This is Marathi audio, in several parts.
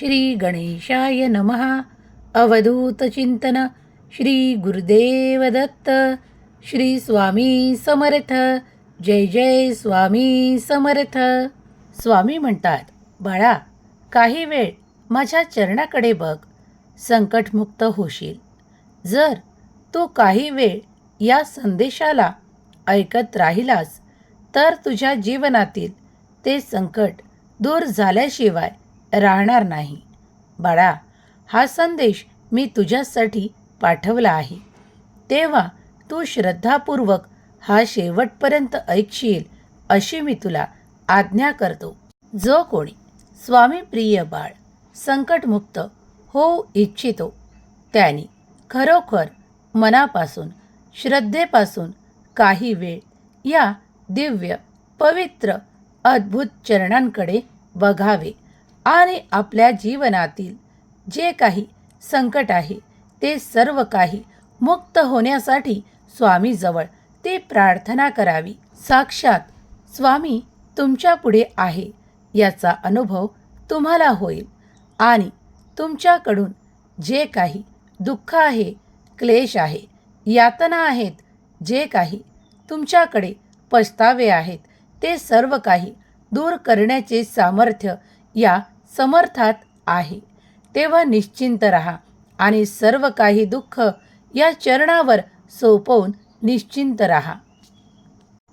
श्री गणेशाय नमः अवधूतचिंतन श्री गुरुदेव दत्त। श्री स्वामी समर्थ। जय जय स्वामी समर्थ। स्वामी म्हणतात बाळा काही वेळ माझ्या चरणाकडे बघ. संकटमुक्त होशील. जर तू काही वेळ या संदेशाला ऐकत राहिलास तर तुझ्या जीवनातील ते संकट दूर झाल्याशिवाय राहणार नाही. बाळा हा संदेश मी तुझ्यासाठी पाठवला आहे. तेव्हा तू श्रद्धापूर्वक हा शेवटपर्यंत ऐकशील अशी मी तुला आज्ञा करतो. जो कोणी स्वामी प्रिय बाळ संकटमुक्त होऊ इच्छितो त्याने खरोखर मनापासून श्रद्धेपासून काही वेळ या दिव्य पवित्र अद्भुत चरणांकडे बघावे. आणि आपल्या जीवनातील जे काही संकट आहे ते सर्व काही मुक्त होण्यासाठी स्वामीजवळ ते प्रार्थना करावी. साक्षात स्वामी तुमच्यापुढे आहे याचा अनुभव तुम्हाला होईल. आणि तुमच्याकडून जे काही दुःख आहे क्लेश आहे यातना आहेत जे काही तुमच्याकडे पस्तावे आहेत ते सर्व काही दूर करण्याचे सामर्थ्य या समर्थात आहे. तेव्हा निश्चिंत रहा आणि सर्व काही दुःख या चरणावर सोपवून निश्चिंत रहा.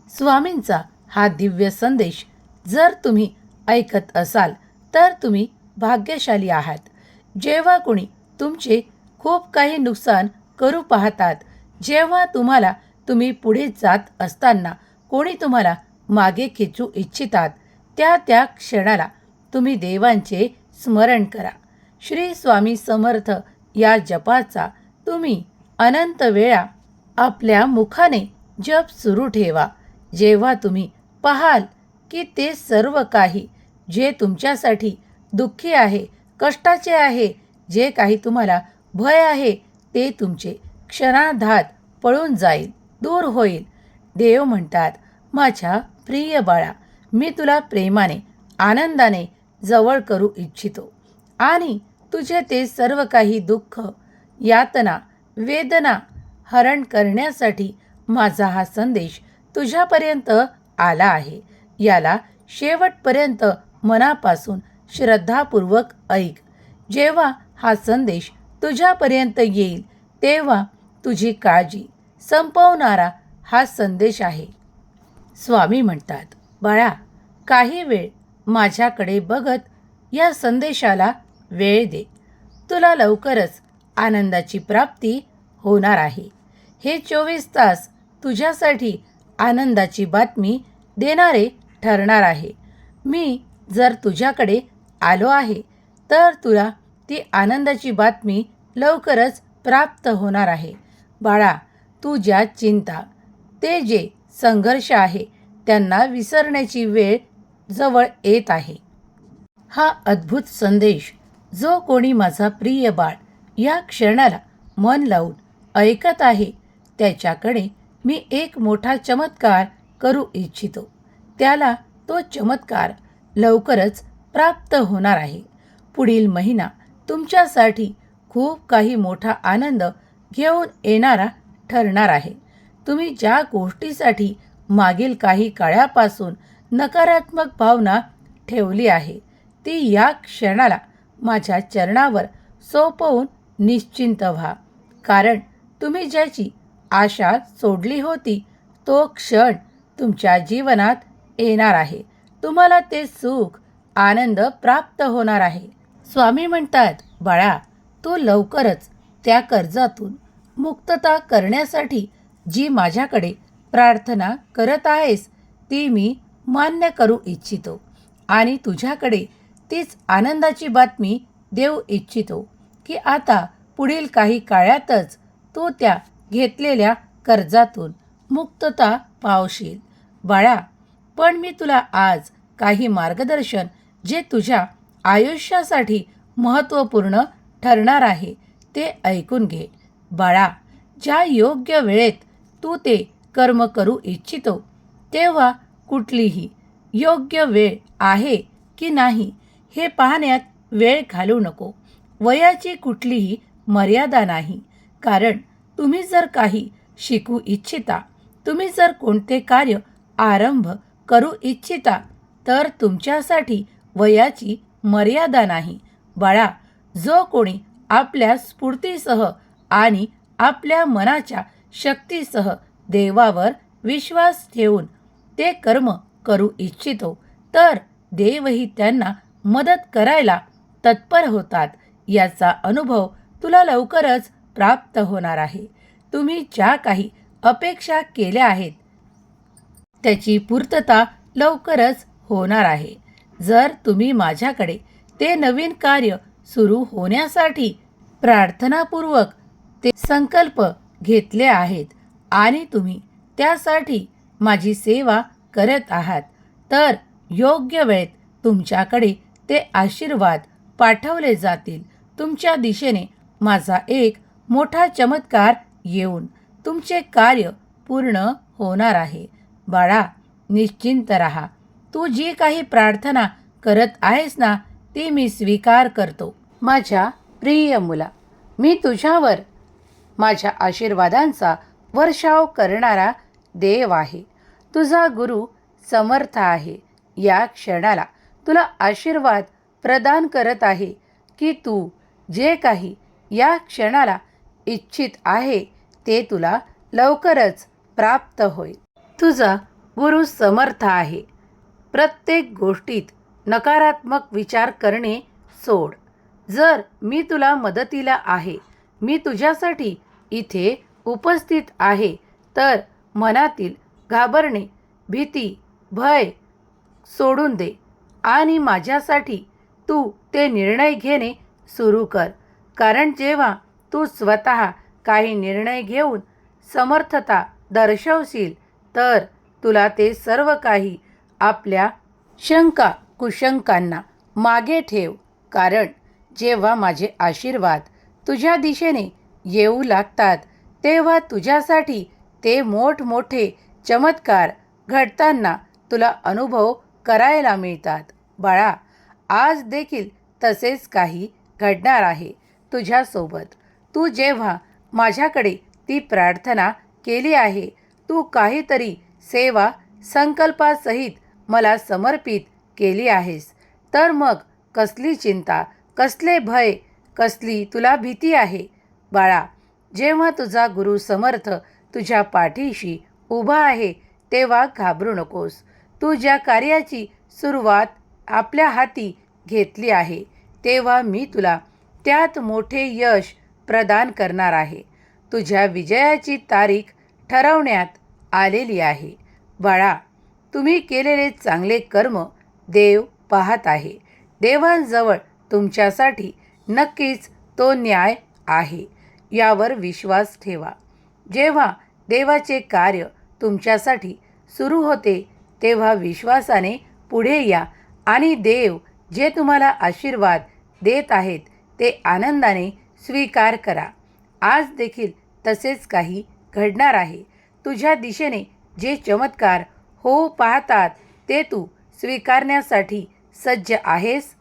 स्वामींचा हा दिव्य संदेश जर तुम्ही ऐकत असाल तर तुम्ही भाग्यशाली आहात. जेव्हा कोणी तुमचे खूप काही नुकसान करू पाहतात जेव्हा तुम्हाला तुम्ही पुढे जात असताना कोणी तुम्हाला मागे खेचू इच्छितात त्या त्या क्षणाला तुम्ही देवांचे स्मरण करा. श्री स्वामी समर्थ या जपाचा तुम्ही अनंत वेळा आपल्या मुखाने जप सुरू ठेवा. जेव्हा तुम्ही पाहाल की ते सर्व काही जे तुमच्यासाठी दुःखी आहे कष्टाचे आहे जे काही तुम्हाला भय आहे ते तुमचे क्षणार्धात पळून जाईल दूर होईल. देव म्हणतात माझ्या प्रिय बाळा मी तुला प्रेमाने आनंदाने जवळ करू इच्छितो. आणि तुझे ते सर्व काही दुःख यातना वेदना हरण करण्यासाठी माझा हा संदेश तुझ्यापर्यंत आला आहे. याला शेवटपर्यंत मनापासून श्रद्धापूर्वक ऐक. जेव्हा हा संदेश तुझ्यापर्यंत येईल तेव्हा तुझी काळजी संपवणारा हा संदेश आहे. स्वामी म्हणतात बाळा काही वेळ माझ्याकडे बघत या संदेशाला वेळ दे. तुला लवकरच आनंदाची प्राप्ती होणार आहे. हे चोवीस तास तुझ्यासाठी आनंदाची बातमी देणारे ठरणार आहे. मी जर तुझ्याकडे आलो आहे तर तुला ती आनंदाची बातमी लवकरच प्राप्त होणार आहे. बाळा तू ज्या चिंता ते जे संघर्ष आहे त्यांना विसरण्याची वेळ जवळ येत आहे. हा अद्भुत संदेश जो कोणी माझा प्रिय बाळ या क्षणाला मन लावून ऐकत आहे त्याच्याकडे मी एक मोठा चमत्कार करू इच्छितो. त्याला तो चमत्कार लवकरच प्राप्त होणार आहे. पुढील महिना तुमच्यासाठी खूप काही मोठा आनंद घेऊन येणारा ठरणार आहे. तुम्ही ज्या गोष्टीसाठी मागील काही काळापासून नकारात्मक भावना ठेवली आहे. ती या क्षणाला माझ्या चरणावर सोपवून निश्चिंत व्हा. कारण तुम्ही ज्याची आशा सोडली होती तो क्षण तुमच्या जीवनात येणार आहे. तुम्हाला ते सुख आनंद प्राप्त होणार आहे. स्वामी म्हणतात बाळा तू लवकरच त्या कर्जातून मुक्तता करण्यासाठी जी माझ्याकडे प्रार्थना करत आहेस ती मी मान्य करू इच्छितो. आणि तुझ्याकडे तीच आनंदाची बातमी देऊ इच्छितो की आता पुढील काही काळातच तू त्या घेतलेल्या कर्जातून मुक्तता पावशील. बाळा पण मी तुला आज काही मार्गदर्शन जे तुझ्या आयुष्यासाठी महत्त्वपूर्ण ठरणार आहे ते ऐकून घे. बाळा ज्या योग्य वेळेत तू ते कर्म करू इच्छितो तेव्हा कुठलीही योग्य वेळ आहे की नाही हे पाहण्यात वेळ घालू नको. वयाची कुठलीही मर्यादा नाही. कारण तुम्ही जर काही शिकू इच्छिता तुम्ही जर कोणते कार्य आरंभ करू इच्छिता तर तुमच्यासाठी वयाची मर्यादा नाही. बाळा जो कोणी आपल्या स्फूर्तीसह आणि आपल्या मनाच्या शक्तीसह देवावर विश्वास ठेवून ते कर्म करू इच्छितो तर देवही त्यांना मदत करायला तत्पर होतात. याचा अनुभव तुला लवकरच प्राप्त होणार आहे. तुम्ही ज्या काही अपेक्षा केल्या आहेत त्याची पूर्तता लवकरच होणार आहे. जर तुम्ही माझ्याकडे ते नवीन कार्य सुरू होण्यासाठी प्रार्थनापूर्वक ते संकल्प घेतले आहेत आणि तुम्ही त्यासाठी माझी सेवा करत आहात. तर योग्य वेळेत तुमच्याकडे ते आशीर्वाद पाठवले जातील. तुमच्या दिशेने माझा एक मोठा चमत्कार येऊन तुमचे कार्य पूर्ण होणार आहे. बाळा निश्चिंत राहा. तू जी काही प्रार्थना करत आहेस ना ती मी स्वीकार करतो. माझ्या प्रिय मुला मी तुझ्यावर माझ्या आशीर्वादांचा वर्षाव करणारा देव आहे. तुझा गुरु समर्थ आहे. या क्षणाला तुला आशीर्वाद प्रदान करत आहे की तू जे काही या क्षणाला इच्छित आहे ते तुला लवकरच प्राप्त होईल. तुझा गुरु समर्थ आहे. प्रत्येक गोष्टीत नकारात्मक विचार करणे सोड. जर मी तुला मदतीला आहे मी तुझ्यासाठी इथे उपस्थित आहे तर मनातील घाबरणे भीती भय सोडून दे आणि माझ्यासाठी तू ते निर्णय घेणे सुरू कर. कारण जेव्हा तू स्वतः काही निर्णय घेऊन समर्थता दर्शवशील तर तुला ते सर्व काही आपल्या शंका कुशंकांना मागे ठेव. कारण जेव्हा माझे आशीर्वाद तुझ्या दिशेने येऊ लागतात तेव्हा तुझ्यासाठी ते मोठमोठे चमत्कार घडताना तुला अनुभव करायला मिळतात. बाळा आज देखील तसेच काही घडणार आहे तुझ्यासोबत. तू जेव्हा माझ्याकडे ती प्रार्थना केली आहे तू काहीतरी सेवा संकल्पासहित मला समर्पित केली आहेस. तर मग कसली चिंता कसले भय कसली तुला भीती आहे? बाळा जेव्हा तुझा गुरु समर्थ तुझ्या पाठीशी उभा आहे तेव्हा घाबरू नकोस. तू ज्या कार्याची सुरुवात आपल्या हाती घेतली आहे तेव्हा मी तुला त्यात मोठे यश प्रदान करणार आहे. तुझ्या विजयाची तारीख ठरवण्यात आलेली आहे. बाळा तुम्ही केलेले चांगले कर्म देव पाहत आहे. देवांजवळ तुमच्यासाठी नक्कीच तो न्याय आहे. यावर विश्वास ठेवा. जेव्हा देवाचे कार्य तुमच्यासाठी सुरू होते तेव्हा विश्वासाने पुढे या आणि देव जे तुम्हाला आशीर्वाद देत आहेत ते आनंदाने स्वीकार करा. आज देखील तसेच काही घडणार आहे. तुझ्या दिशेने जे चमत्कार होऊ पाहतात ते तू स्वीकारण्यासाठी सज्ज आहेस?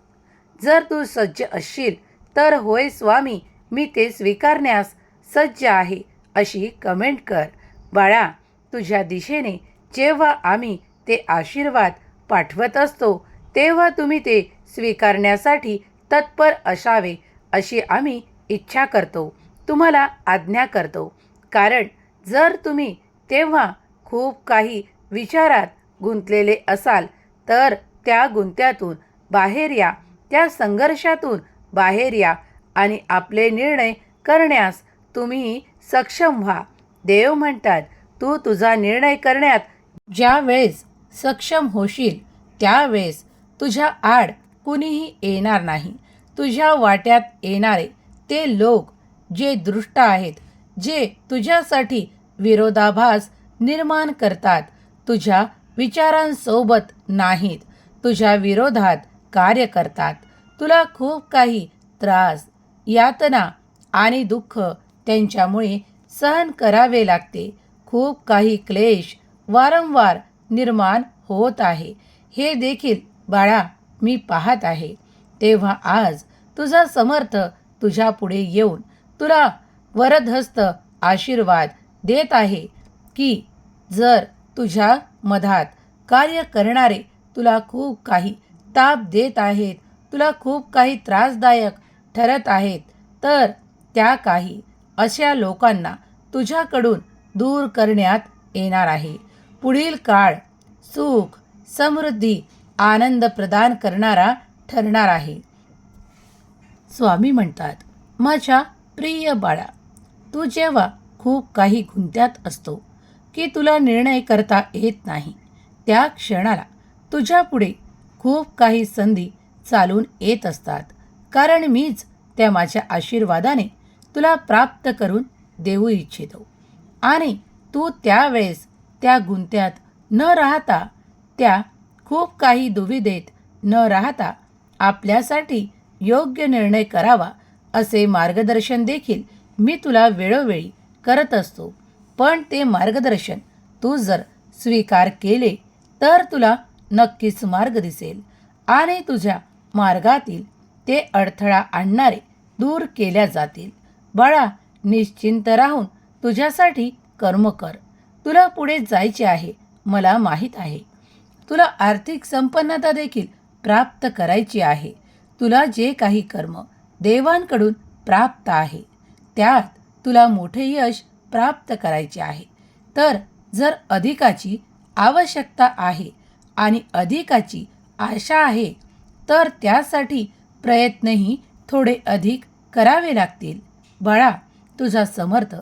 जर तू सज्ज असशील तर होय स्वामी मी ते स्वीकारण्यास सज्ज आहे. अशी कमेंट कर. बाळा तुझ्या दिशेने जेव्हा आम्ही ते आशीर्वाद पाठवत असतो तेव्हा तुम्ही ते स्वीकारण्यासाठी तत्पर असावे अशी आम्ही इच्छा करतो. तुम्हाला आज्ञा करतो. कारण जर तुम्ही तेव्हा खूप काही विचारात गुंतलेले असाल तर त्या गुंत्यातून बाहेर या त्या संघर्षातून बाहेर या आणि आपले निर्णय करण्यास तुम्ही सक्षम व्हा. देव म्हणतात तू तुझा निर्णय करण्यात ज्या वेळेस सक्षम होशील त्यावेळेस तुझ्या आड कुणीही येणार नाही. तुझ्या वाट्यात येणारे ते लोक जे दृष्ट आहेत जे तुझ्यासाठी विरोधाभास निर्माण करतात तुझ्या विचारांसोबत नाहीत तुझ्या विरोधात कार्य करतात. तुला खूप काही त्रास यातना आणि दुःख त्यांच्यामुळे सहन करावे लागते. खूप काही क्लेश वारंवार निर्माण होत आहे. हे देखील बाळा मी पाहत आहे. तेव्हा आज तुझा समर्थ तुझ्या पुढे येऊन तुला वरदहस्त आशीर्वाद देत आहे की जर तुझ्या मधात कार्य करणारे तुला खूप काही ताप देत आहेत तुला खूप काही त्रासदायक ठरत आहेत तर त्या काही अशा लोकांना तुझ्याकडून दूर करण्यात येणार आहे. पुढील काळ सुख समृद्धी आनंद प्रदान करणारा ठरणार आहे. स्वामी म्हणतात माझ्या प्रिय बाळा तू जेव्हा खूप काही गुंत्यात असतो की तुला निर्णय करता येत नाही त्या क्षणाला तुझ्यापुढे खूप काही संधी चालून येत असतात. कारण मीच त्या माझ्या आशीर्वादाने तुला प्राप्त करून देऊ इच्छितो. आणि तू त्यावेळेस त्या गुंत्यात न राहता त्या खूप काही दुविधेत न राहता आपल्यासाठी योग्य निर्णय करावा असे मार्गदर्शन देखील मी तुला वेळोवेळी करत असतो. पण ते मार्गदर्शन तू जर स्वीकार केले तर तुला नक्कीच मार्ग दिसेल आणि तुझ्या मार्गातील ते अडथळा आणणारे दूर केल्या जातील. बाळा निश्चिंत राहून तुझ्यासाठी कर्म कर. तुला पुढे जायचे आहे मला माहीत आहे. तुला आर्थिक संपन्नता देखील प्राप्त करायची आहे. तुला जे काही कर्म देवांकडून प्राप्त आहे त्यात तुला मोठे यश प्राप्त करायचे आहे. तर जर अधिकाची आवश्यकता आहे आणि अधिकाची आशा आहे तर त्यासाठी प्रयत्नही थोडे अधिक करावे लागतील. बाळा तुझा समर्थ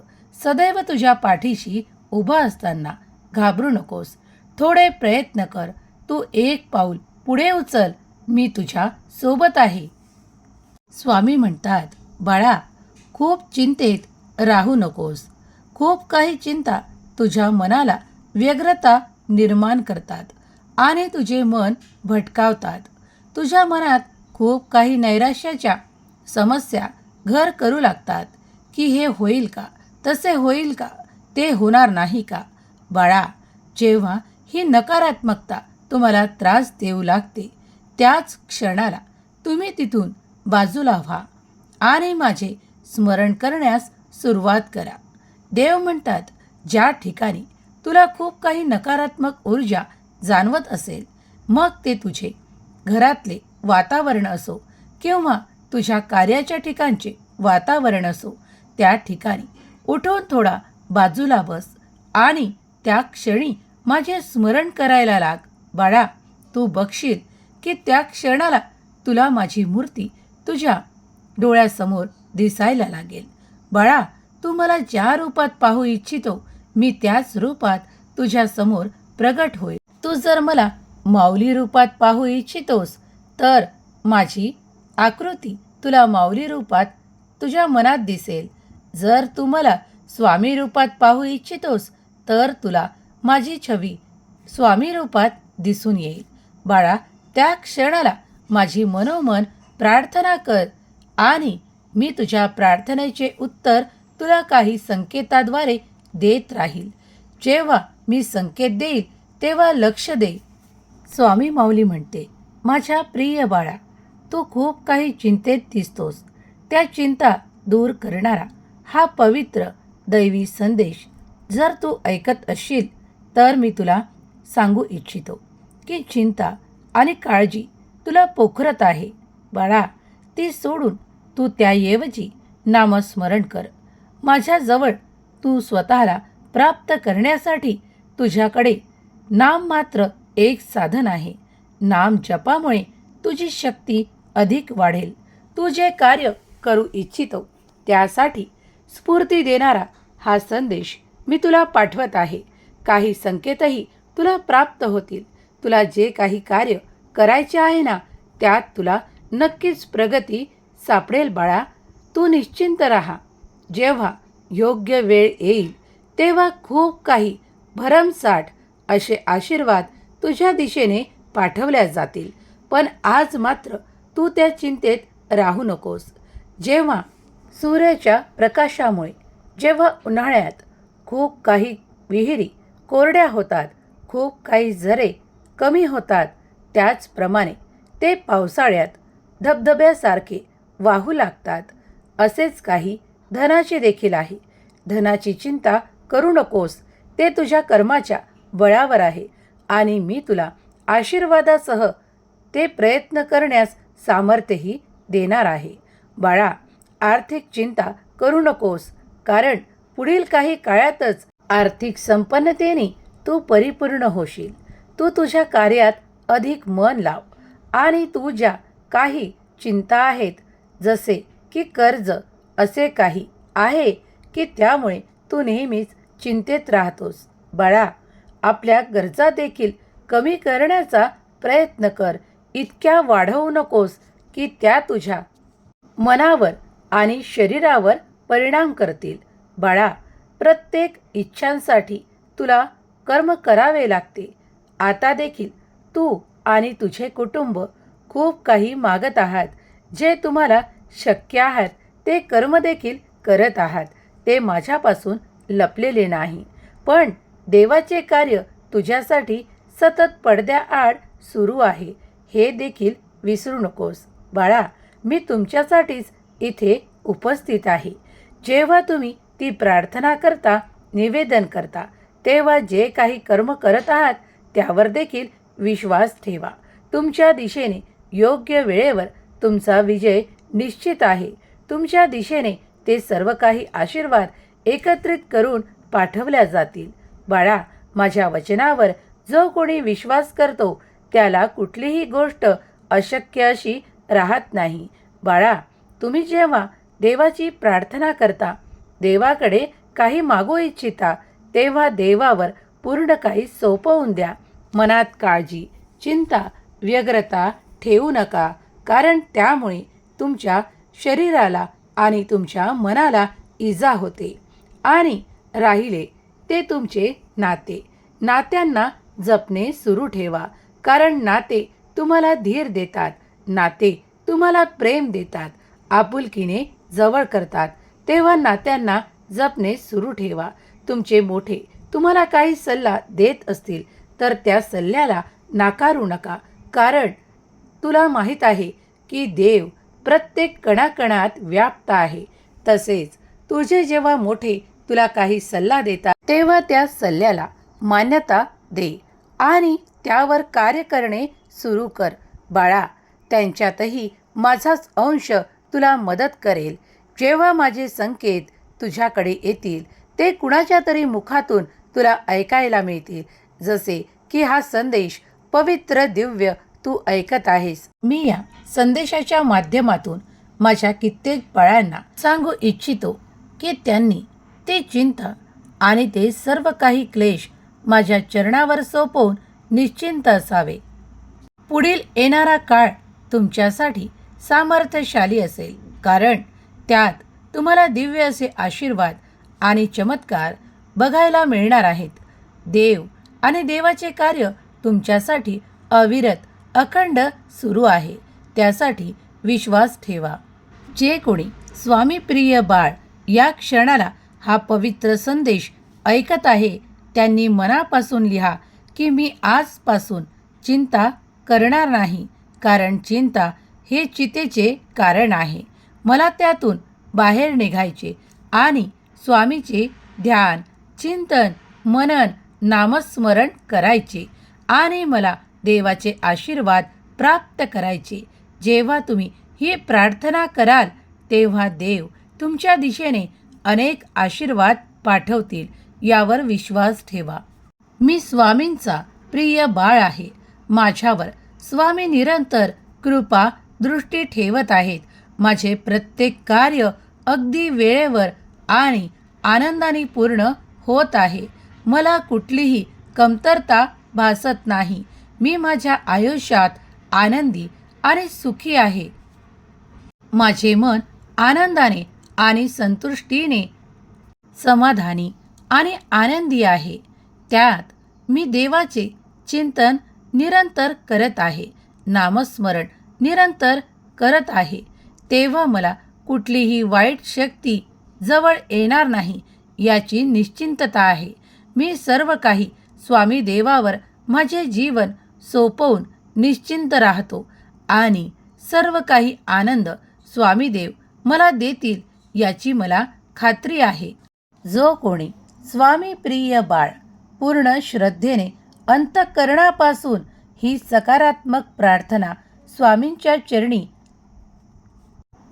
सदैव तुझ्या पाठीशी उभा असताना घाबरू नकोस. थोडे प्रयत्न कर. तू एक पाऊल पुढे उचल. मी तुझ्या सोबत आहे. स्वामी म्हणतात बाळा खूप चिंतेत राहू नकोस. खूप काही चिंता तुझ्या मनाला व्यग्रता निर्माण करतात आणि तुझे मन भटकावतात. तुझ्या मनात खूप काही नैराश्याच्या समस्या घर करू लागतात की हे होईल का? तसे होईल का? ते होणार नाही का? बाळा जेव्हा ही नकारात्मकता तुम्हाला त्रास देऊ लागते त्याच क्षणाला तुम्ही तिथून बाजूला व्हा आणि माझे स्मरण करण्यास सुरुवात करा. देव म्हणतात ज्या ठिकाणी तुला खूप काही नकारात्मक ऊर्जा जाणवत असेल मग ते तुझे घरातले वातावरण असो किंवा तुझ्या कार्याच्या ठिकाणचे वातावरण असो त्या ठिकाणी उठून थोडा बाजूला बस आणि त्या क्षणी माझे स्मरण करायला लाग. बाळा तू बघशील की त्या क्षणाला तुला माझी मूर्ती तुझ्या डोळ्यासमोर दिसायला लागेल. बाळा तू मला ज्या रूपात पाहू इच्छितो मी त्याच रूपात तुझ्यासमोर प्रगट होईल. तू जर मला माऊली रूपात पाहू इच्छितोस तर माझी आकृती तुला माऊली रूपात तुझ्या मनात दिसेल. जर तू मला स्वामी रूपात पाहू इच्छितोस तर तुला माझी छवी स्वामी रूपात दिसून येईल. बाळा त्या क्षणाला माझी मनोमन प्रार्थना कर आणि मी तुझ्या प्रार्थनेचे उत्तर तुला काही संकेताद्वारे देत राहील. जेव्हा मी संकेत देईल तेव्हा लक्ष दे. स्वामी माऊली म्हणते माझ्या प्रिय बाळा तू खूप काही चिंतेत दिसतोस. त्या चिंता दूर करणारा हा पवित्र दैवी संदेश जर तू ऐकत असशील तर मी तुला सांगू इच्छितो की चिंता आणि काळजी तुला पोखरत आहे. बाळा ती सोडून तू त्याऐवजी नामस्मरण कर. माझ्याजवळ तू स्वतःला प्राप्त करण्यासाठी तुझ्याकडे नाम मात्र एक साधन आहे. नाम जपामुळे तुझी शक्ती अधिक वाढेल. तू जे कार्य करू इच्छितो त्यासाठी स्फूर्ती देणारा हा संदेश मी तुला पाठवत आहे. काही संकेतही तुला प्राप्त होतील. तुला जे काही कार्य करायचे आहे ना त्यात तुला नक्कीच प्रगती सापडेल बाळा. तू निश्चिंत राहा. जेव्हा योग्य वेळ येईल तेव्हा खूप काही भरमसाठ असे आशीर्वाद तुझ्या दिशेने पाठवल्या जातील. पण आज मात्र तू त्या चिंतेत राहू नकोस. जेव्हा सूर्याच्या प्रकाशामुळे जेव्हा उन्हाळ्यात खूप काही विहिरी कोरड्या होतात खूप काही झरे कमी होतात त्याचप्रमाणे ते पावसाळ्यात धबधब्यासारखे वाहू लागतात असेच काही धनाचे देखील आहे. धनाची चिंता करू नकोस ते तुझ्या कर्माच्या बळावर आहे आणि मी तुला आशीर्वादासह ते प्रयत्न करण्यास सामर्थ्यही देणार आहे. बाळा आर्थिक चिंता करू नकोस कारण पुढील काही काळातच आर्थिक संपन्नतेने तू परिपूर्ण होशील. तू तुझ्या कार्यात अधिक मन लाव आणि तू ज्या काही चिंता आहेत जसे की कर्ज असे काही आहे की त्यामुळे तू नेहमीच चिंतेत राहतोस. बाळा आपल्या गरजा देखील कमी करण्याचा प्रयत्न कर. इतक्या वाढवू नकोस की त्या तुझ्या मनावर आणि शरीरावर परिणाम करतील. बाळा प्रत्येक इच्छांसाठी तुला कर्म करावे लागते. आता देखील तू आणि तुझे कुटुंब खूप काही मागत आहात. जे तुम्हाला शक्य आहात ते कर्म देखील करत आहात. ते माझ्यापासून लपलेले नाही. पण देवाचे कार्य तुझ्यासाठी सतत पडद्याआड सुरू आहे. हे देखील विसरू नकोस. बाळा मी तुमच्यासाठीच इथे उपस्थित आहे. जेव्हा तुम्ही ती प्रार्थना करता निवेदन करता तेव्हा जे काही कर्म करत आहात त्यावर देखील विश्वास ठेवा. तुमच्या दिशेने योग्य वेळेवर तुमचा विजय निश्चित आहे. तुमच्या दिशेने ते सर्व काही आशीर्वाद एकत्रित करून पाठवल्या जातील. बाळा माझ्या वचनावर जो कोणी विश्वास करतो त्याला कुठलीही गोष्ट अशक्य अशी राहत नाही. बाळा तुम्ही जेव्हा देवाची प्रार्थना करता देवाकडे काही मागू इच्छिता तेव्हा देवावर पूर्ण काही सोपवून द्या. मनात काळजी चिंता व्यग्रता ठेवू नका कारण त्यामुळे तुमच्या शरीराला आणि तुमच्या मनाला इजा होते. आणि राहिले ते तुमचे नाते. नात्यांना जपणे सुरू ठेवा. कारण नाते तुम्हाला धीर देतात नाते तुम्हाला प्रेम देतात आपुलकीने जवळ करतात. तेव्हा नात्यांना जपणे सुरू ठेवा. तुमचे मोठे तुम्हाला काही सल्ला देत असतील तर त्या सल्ल्याला नाकारू नका. कारण तुला माहीत आहे की देव प्रत्येक कणाकणात व्याप्त आहे. तसेच तुझे जेव्हा मोठे तुला काही सल्ला देतात तेव्हा त्या सल्ल्याला मान्यता दे आणि त्यावर कार्य करणे सुरू कर. बाळा त्यांच्यातही माझाच अंश तुला मदत करेल. जेव्हा माझे संकेत तुझ्याकडे येतील ते कुणाच्या तरी मुखातून तुला ऐकायला मिळतील. जसे की हा संदेश पवित्र दिव्य तू ऐकत आहेस. मी या संदेशाच्या माध्यमातून माझ्या कित्येक बाळांना सांगू इच्छितो की त्यांनी ते चिंता आणि ते सर्व काही क्लेश माझ्या चरणावर सोपवून निश्चिंत असावे. पुढील येणारा काळ तुमच्यासाठी सामर्थ्यशाली असेल. कारण त्यात तुम्हाला दिव्य असे आशीर्वाद आणि चमत्कार बघायला मिळणार आहेत. देव आणि देवाचे कार्य तुमच्यासाठी अविरत अखंड सुरू आहे. त्यासाठी विश्वास ठेवा. जे कोणी स्वामीप्रिय बाळ या क्षणाला हा पवित्र संदेश ऐकत आहे त्यांनी मनापासून लिहा की मी आजपासून चिंता करणार नाही कारण चिंता हे चितेचे कारण आहे. मला त्यातून बाहेर निघायचे आणि स्वामीचे ध्यान चिंतन मनन नामस्मरण करायचे आणि मला देवाचे आशीर्वाद प्राप्त करायचे. जेव्हा तुम्ही ही प्रार्थना कराल तेव्हा देव तुमच्या दिशेने अनेक आशीर्वाद पाठवतील यावर विश्वास ठेवा. मी स्वामींचा प्रिय बाळ आहे. माझ्यावर स्वामी निरंतर कृपा दृष्टी ठेवत आहेत. माझे प्रत्येक कार्य अगदी वेळेवर आणि आनंदाने पूर्ण होत आहे. मला कुठलीही कमतरता भासत नाही. मी माझ्या आयुष्यात आनंदी आणि सुखी आहे. माझे मन आनंदाने आणि संतुष्टीने समाधानी आणि आनंदी आहे. त्यात मी देवाचे चिंतन निरंतर करत आहे. नामस्मरण निरंतर करत आहे. तेव्हा मला कुठलीही वाईट शक्ती जवळ येणार नाही याची निश्चिंतता आहे. मी सर्व काही स्वामी देवावर माझे जीवन सोपवून निश्चिंत राहतो आणि सर्व काही आनंद स्वामी देव मला देतील याची मला खात्री आहे. जो कोणी स्वामी प्रिय बाळ पूर्ण श्रद्धेने अंतःकरणापासून ही सकारात्मक प्रार्थना स्वामींच्या चरणी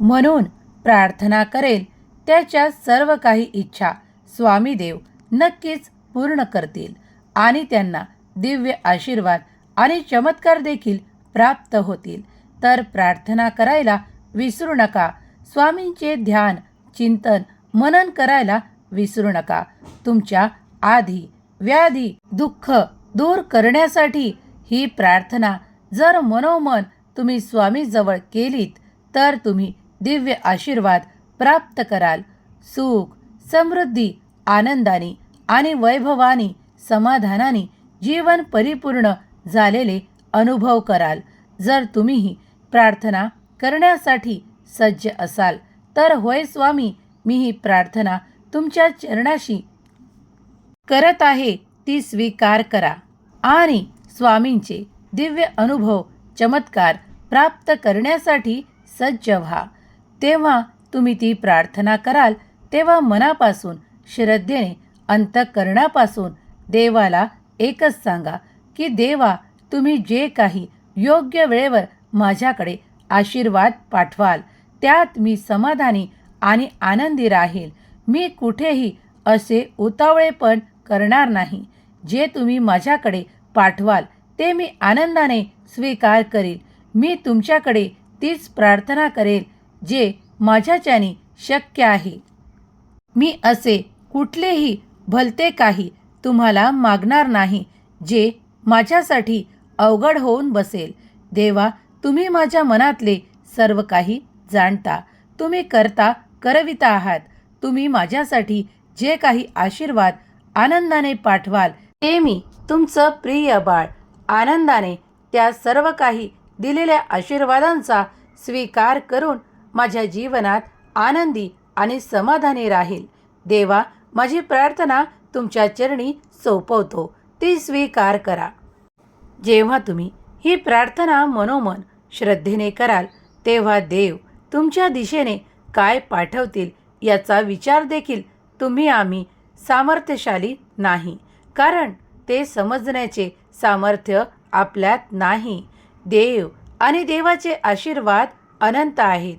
म्हणून प्रार्थना करेल. त्याच्या सर्व काही इच्छा स्वामी देव नक्कीच पूर्ण करतील आणि त्यांना दिव्य आशीर्वाद आणि चमत्कार देखील प्राप्त होतील. तर प्रार्थना करायला विसरू नका. स्वामींचे ध्यान चिंतन मनन करायला विसरू नका. तुमच्या आधी व्याधी दुःख दूर करण्यासाठी ही प्रार्थना जर मनोमन तुम्ही स्वामीजवळ केलीत तर तुम्ही दिव्य आशीर्वाद प्राप्त कराल. सुख समृद्धी आनंदाने आणि वैभवाने समाधानाने जीवन परिपूर्ण झालेले अनुभव कराल. जर तुम्हीही प्रार्थना करण्यासाठी सज्ज असाल तर होय स्वामी मी ही प्रार्थना तुमच्या चरणाशी करत आहे ती स्वीकार करा. आणि स्वामींचे दिव्य अनुभव चमत्कार प्राप्त करण्यासाठी सज्ज व्हा. तेव्हा तुम्ही ती प्रार्थना कराल तेव्हा मनापासून श्रद्धेने अंतःकरणापासून देवाला एकच सांगा की देवा तुम्ही जे काही योग्य वेळेवर माझ्याकडे आशीर्वाद पाठवाल त्यात मी समाधानी आणि आनंदी राहील. मी कुठेही असे उतावळेपण करणार नाही. जे तुम्ही माझ्याकडे पाठवाल ते मी आनंदाने स्वीकार करेल. मी तुमच्याकडे तीच प्रार्थना करेल जे माझ्याच्याने शक्य आहे. मी असे कुठलेही भलते काही तुम्हाला मागणार नाही जे माझ्यासाठी अवघड होऊन बसेल. देवा तुम्ही माझ्या मनातले सर्व काही जाणता. तुम्ही करता करविता आहात. तुम्ही माझ्यासाठी जे काही आशीर्वाद आनंदाने पाठवाल. ते मी तुमचं प्रिय बाळ. आनंदाने त्या सर्व काही दिलेल्या आशीर्वादांचा स्वीकार करून माझ्या जीवनात आनंदी आणि समाधानी राहील. देवा माझी प्रार्थना तुमच्या चरणी सोपवतो. ती स्वीकार करा. जेव्हा तुम्ही ही प्रार्थना मनोमन श्रद्धेने कराल तेव्हा देव तुमच्या दिशेने काय पाठवतील याचा विचार देखील तुम्ही आम्ही सामर्थ्यशाली नाही. कारण ते समजण्याचे सामर्थ्य आपल्यात नाही. देव आणि देवाचे आशीर्वाद अनंत आहेत.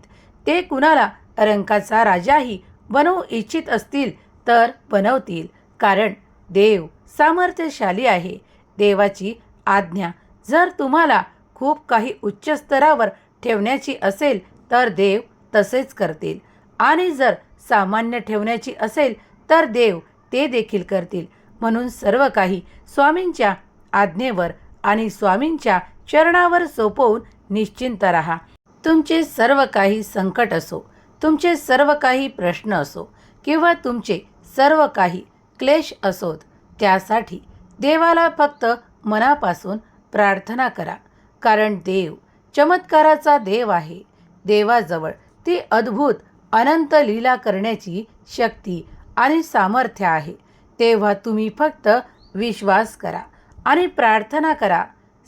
ते कुणाला रंकाचा राजाही बनवू इच्छित असतील तर बनवतील. कारण देव सामर्थ्यशाली आहे. देवाची आज्ञा जर तुम्हाला खूप काही उच्च स्तरावर ठेवण्याची असेल तर देव तसेच करतील. आणि जर सामान्य ठेवण्याची असेल तर देव ते देखील करतील. म्हणून सर्व काही स्वामींच्या आज्ञेवर आणि स्वामींच्या चरणावर सोपवून निश्चिंत राहा. तुमचे सर्व काही संकट असो तुमचे सर्व काही प्रश्न असो किंवा तुमचे सर्व काही क्लेश असोत त्यासाठी देवाला फक्त मनापासून प्रार्थना करा. कारण देव चमत्काराचा देव आहे. देवाजवळ ती अद्भुत अनंत लीला करण्याची शक्ती आणि सामर्थ्य आहे. तेव्हा तुम्ही फक्त विश्वास करा आणि प्रार्थना करा.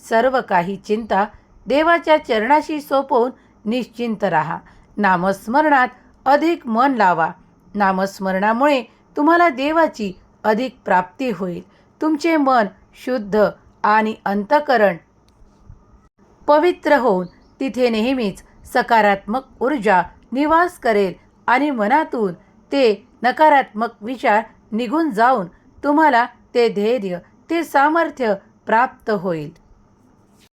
सर्व काही चिंता देवाच्या चरणाशी सोपवून निश्चिंत राहा. नामस्मरणात अधिक मन लावा. नामस्मरणामुळे तुम्हाला देवाची अधिक प्राप्ती होईल. तुमचे मन शुद्ध आणि अंतकरण पवित्र होऊन तिथे नेहमीच सकारात्मक ऊर्जा निवास करेल आणि मनातून ते नकारात्मक विचार निघून जाऊन तुम्हाला ते धैर्य ते सामर्थ्य प्राप्त होईल.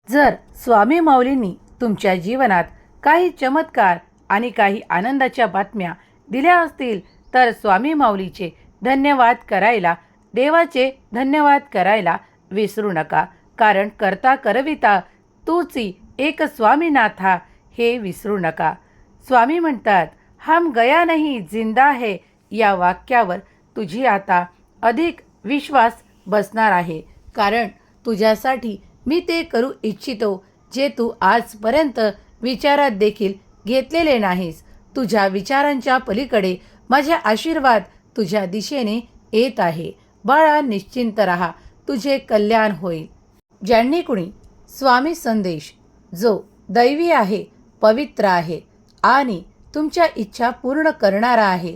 जर स्वामी माऊलींनी तुमच्या जीवनात काही चमत्कार आणि काही आनंदाच्या बातम्या दिल्या असतील तर स्वामी माऊलीचे धन्यवाद करायला देवाचे धन्यवाद करायला विसरू नका. कारण करता करविता तूची एक स्वामीनाथा हे विसरू नका. स्वामी म्हणतात हम गया नाही जिंदा है या वाक्यावर तुझी आता अधिक विश्वास बसणार आहे. कारण तुझ्यासाठी मी ते करू इच्छितो जे तू आजपर्यंत विचारात देखील घेतलेले नाहीस. तुझ्या विचारांच्या पलीकडे माझे आशीर्वाद तुझ्या दिशेने येत आहे. बाळा निश्चिंत राहा. तुझे कल्याण होईल. ज्यांनी कुणी स्वामी संदेश जो दैवी आहे पवित्र आहे आणि तुमच्या इच्छा पूर्ण करणारा आहे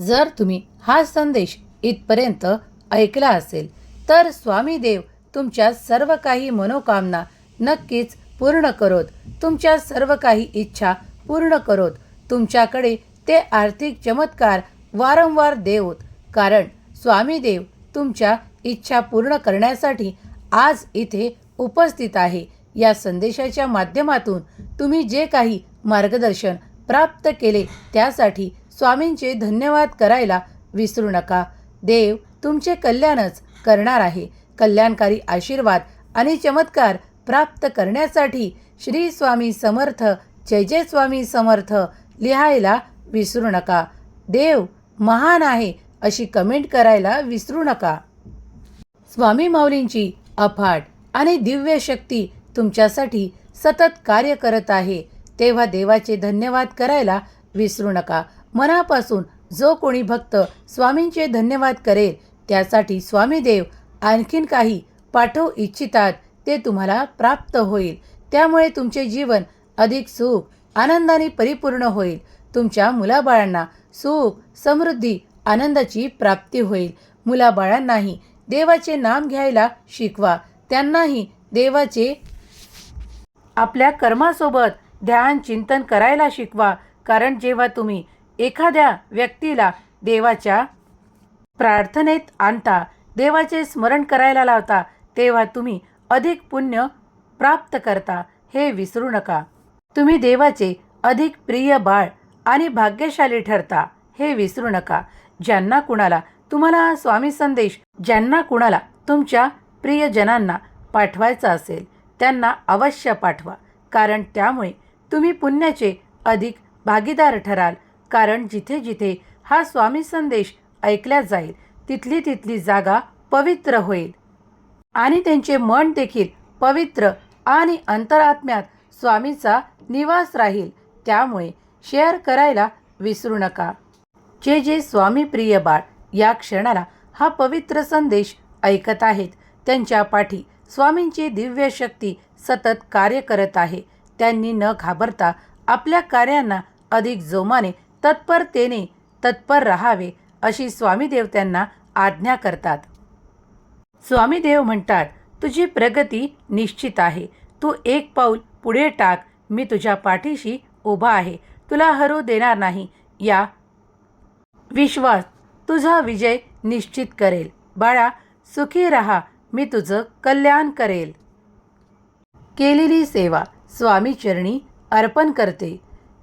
जर तुम्ही हा संदेश इथपर्यंत ऐकला असेल तर स्वामी देव तुमच्या सर्व काही मनोकामना नक्कीच पूर्ण करोत. तुमच्या सर्व काही इच्छा पूर्ण करोत. तुमच्याकडे ते आर्थिक चमत्कार वारंवार देवत. कारण स्वामी देव तुमच्या इच्छा पूर्ण करण्यासाठी आज इथे उपस्थित आहे. या संदेशाच्या माध्यमातून तुम्ही जे काही मार्गदर्शन प्राप्त केले त्यासाठी स्वामींचे धन्यवाद करायला विसरू नका. देव तुमचे कल्याणच करणार आहे. कल्याणकारी आशीर्वाद आणि चमत्कार प्राप्त करण्यासाठी श्री स्वामी समर्थ जय जय स्वामी समर्थ लिहायला विसरू नका. देव महान आहे अशी कमेंट करायला विसरू नका. स्वामी माऊलींची अफाट आणि दिव्य शक्ती तुमच्यासाठी सतत कार्य करत आहे. तेव्हा देवाचे धन्यवाद करायला विसरू नका. मनापासून जो कोणी भक्त स्वामींचे धन्यवाद करेल त्यासाठी स्वामीदेव आणखीन काही पाठवू इच्छितात ते तुम्हाला प्राप्त होईल. त्यामुळे तुमचे जीवन अधिक सुख आनंदाने परिपूर्ण होईल. तुमच्या मुलाबाळांना सुख समृद्धी आनंदाची प्राप्ती होईल. मुलाबाळांनाही देवाचे नाम घ्यायला शिकवा. त्यांनाही देवाचे आपल्या कर्मासोबत ध्यान चिंतन करायला शिकवा. कारण जेव्हा तुम्ही एखाद्या व्यक्तीला देवाच्या प्रार्थनेत आणता देवाचे स्मरण करायला लावता तेव्हा तुम्ही अधिक पुण्य प्राप्त करता हे विसरू नका. तुम्ही देवाचे अधिक प्रिय बाळ आणि भाग्यशाली ठरता हे विसरू नका. ज्यांना कुणाला तुम्हाला स्वामी संदेश ज्यांना कुणाला तुमच्या प्रियजनांना पाठवायचा असेल त्यांना अवश्य पाठवा. कारण त्यामुळे तुम्ही पुण्याचे अधिक भागीदार ठराल. कारण जिथे जिथे हा स्वामी संदेश ऐकला जाईल तिथली तिथली जागा पवित्र होईल. आणि त्यांचे मन देखील पवित्र आणि अंतरात्म्यात स्वामीचा निवास राहील त्यामुळे शेअर करायला विसरू नका. जे जे स्वामी प्रिय बाळ या क्षणाला हा पवित्र संदेश ऐकत आहेत त्यांच्या पाठी स्वामींची दिव्य शक्ती सतत कार्य करत आहे त्यांनी न घाबरता आपल्या कार्यांना अधिक जोमाने तत्परतेने तत्पर राहावे अशी स्वामीदेव त्यांना आज्ञा करतात. स्वामीदेव म्हणतात तुझी प्रगती निश्चित आहे. तू एक पाऊल पुढे टाक. मी तुझ्या पाठीशी उभा आहे. तुला हरू देणार नाही. या विश्वास तुझा विजय निश्चित करेल. बाळा सुखी रहा. मी तुझं कल्याण करेल. केलेली सेवा स्वामी चरणी अर्पण करते.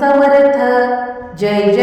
समर्थ जय